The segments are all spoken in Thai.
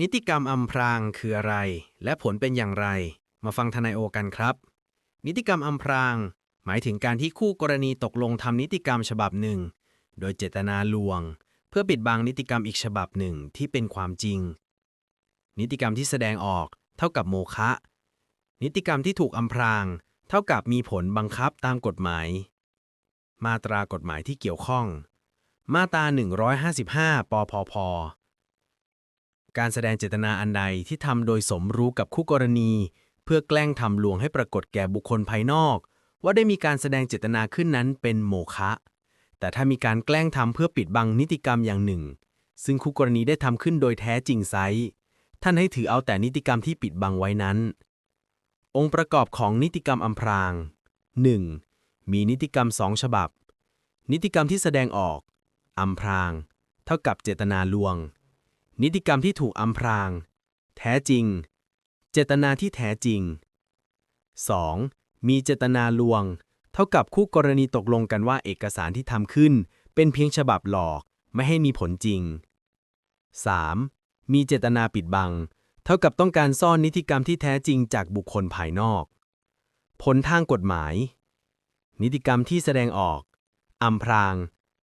นิติกรรมอำพรางคืออะไร และผลเป็นอย่างไร มาฟังทนายโอกันครับ นิติกรรมอำพราง หมายถึงการที่คู่กรณีตกลงทำนิติกรรมฉบับหนึ่ง โดยเจตนาลวง เพื่อปิดบังนิติกรรมอีกฉบับหนึ่งที่เป็นความจริง นิติกรรมที่แสดงออก เท่ากับโมฆะนิติกรรมที่ถูกอำพราง เท่ากับมีผลบังคับตามกฎหมาย มาตรากฎหมายที่เกี่ยวข้อง มาตรา155 ปพพ การแสดงเจตนาอันใดที่ทำโดยสมรู้กับคู่กรณี เพื่อแกล้งทำลวงให้ปรากฏแก่บุคคลภายนอก ว่าได้มีการแสดงเจตนาขึ้นนั้นเป็นโมฆะแต่ถ้ามีการแกล้งทำเพื่อปิดบังนิติกรรมอย่างหนึ่ง ซึ่งคู่กรณีได้ทำขึ้นโดยแท้จริงไซท่านให้ถือเอาแต่นิติกรรมที่ปิดบังไว้นั้น องค์ประกอบของนิติกรรมอำพราง 1. มีนิติกรรมสองฉบับ นิติกรรมที่แสดงออกอำพราง เท่ากับเจตนาลวง นิติกรรมที่ถูกอำพราง แท้จริง เจตนาที่แท้จริง 2. มีเจตนาลวง เท่ากับคู่กรณีตกลงกันว่าเอกสารที่ทำขึ้น เป็นเพียงฉบับหลอกไม่ให้มีผลจริง 3. มีเจตนาปิดบัง เท่ากับต้องการซ่อนนิติกรรมที่แท้จริงจากบุคคลภายนอก ผลทางกฎหมาย นิติกรรมที่แสดงออกอำพราง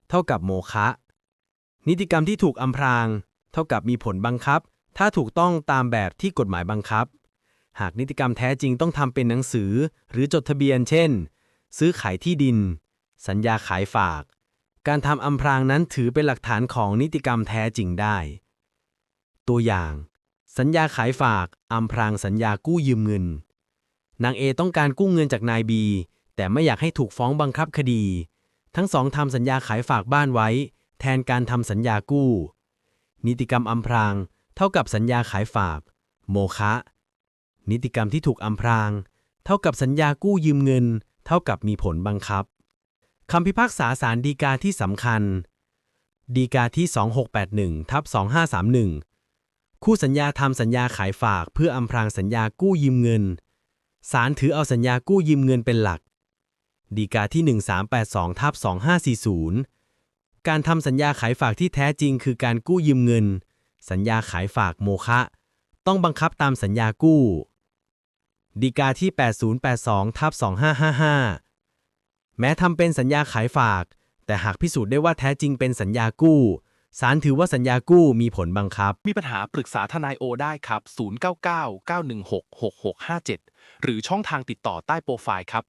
เท่ากับโมฆะนิติกรรมที่ถูกอำพราง เท่ากับมีผลบังคับ ถ้าถูกต้องตามแบบที่กฎหมายบังคับ หากนิติกรรมแท้จริงต้องทำเป็นหนังสือ หรือจดทะเบียน เช่น ซื้อขายที่ดิน สัญญาขายฝาก การทำอำพรางนั้นถือเป็นหลักฐานของนิติกรรมแท้จริงได้ ตัวอย่าง สัญญาขายฝากอำพรางสัญญากู้ยืมเงิน นางเอต้องการกู้เงินจากนายบีแต่ไม่อยากให้ถูกฟ้องบังคับคดี ทั้งสองทำสัญญาขายฝากบ้านไว้ แทนการทำสัญญากู้ นิติกรรมอำพราง เท่ากับสัญญาขายฝาก โมฆะนิติกรรมที่ถูกอำพราง เท่ากับสัญญากู้ยืมเงิน เท่ากับมีผลบังคับคำพิพากษาศาลฎีกาที่สำคัญฎีกาที่ 2681ทับ2531 คู่สัญญาทำสัญญาขายฝาก เพื่ออำพรางสัญญากู้ยืมเงิน ศาลถือเอาสัญญากู้ยืมเงินเป็นหลักดีกาที่ 1382ทับ2540 การทำสัญญาขายฝากที่แท้จริงคือการกู้ยืมเงิน สัญญาขายฝากโมฆะต้องบังคับตามสัญญากู้ดีกาที่ 8082ทับ2555 แม้ทำเป็นสัญญาขายฝาก แต่หากพิสูจน์ได้ว่าแท้จริงเป็นสัญญากู้ ศาลถือว่าสัญญากู้มีผลบังคับ มีปัญหาปรึกษาทนายโอได้ครับ 099 916 6657 หรือช่องทางติดต่อใต้โปรไฟล์ครับ